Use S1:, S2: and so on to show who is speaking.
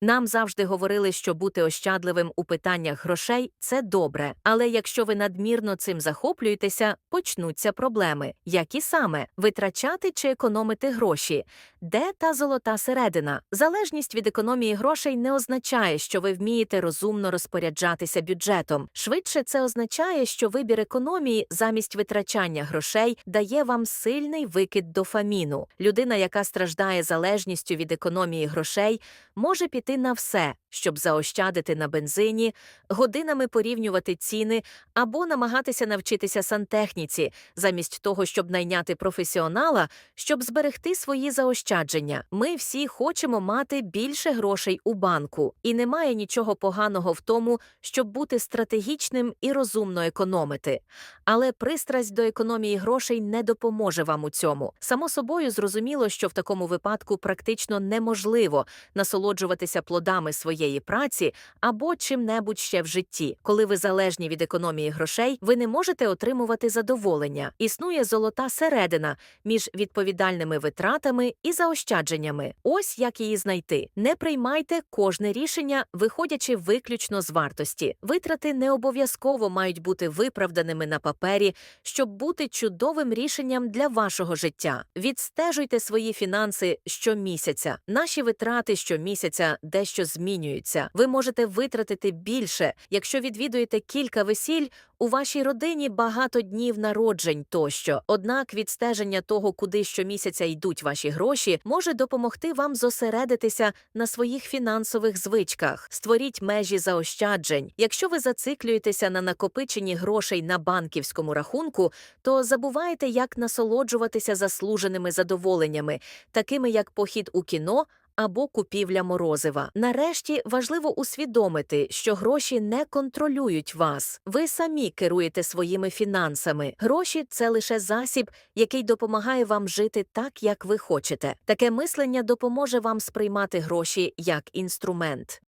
S1: Нам завжди говорили, що бути ощадливим у питаннях грошей це добре. Але якщо ви надмірно цим захоплюєтеся, почнуться проблеми. Які саме витрачати чи економити гроші? Де та золота середина? Залежність від економії грошей не означає, що ви вмієте розумно розпоряджатися бюджетом. Швидше це означає, що вибір економії замість витрачання грошей дає вам сильний викид дофаміну. Людина, яка страждає залежністю від економії грошей, може піти на все, щоб заощадити на бензині, годинами порівнювати ціни або намагатися навчитися сантехніці, замість того, щоб найняти професіонала, щоб зберегти свої заощадження. Ми всі хочемо мати більше грошей у банку, і немає нічого поганого в тому, щоб бути стратегічним і розумно економити. Але пристрасть до економії грошей не допоможе вам у цьому. Само собою зрозуміло, що в такому випадку практично неможливо насолоджуватися плодами своєї праці або чим-небудь ще в житті. Коли ви залежні від економії грошей, ви не можете отримувати задоволення. Існує золота середина між відповідальними витратами і заощадженнями. Ось як її знайти. Не приймайте кожне рішення, виходячи виключно з вартості. Витрати не обов'язково мають бути виправданими на папері, щоб бути чудовим рішенням для вашого життя. Відстежуйте свої фінанси щомісяця. Наші витрати щомісяця дещо змінюються. Ви можете витратити більше, якщо відвідуєте кілька весіль. У вашій родині багато днів народжень тощо. Однак відстеження того, куди щомісяця йдуть ваші гроші, може допомогти вам зосередитися на своїх фінансових звичках. Створіть межі заощаджень. Якщо ви зациклюєтеся на накопиченні грошей на банківському рахунку, то забуваєте, як насолоджуватися заслуженими задоволеннями, такими як похід у кіно або купівля морозива. Нарешті важливо усвідомити, що гроші не контролюють вас. Ви самі керуєте своїми фінансами. Гроші це лише засіб, який допомагає вам жити так, як ви хочете. Таке мислення допоможе вам сприймати гроші як інструмент.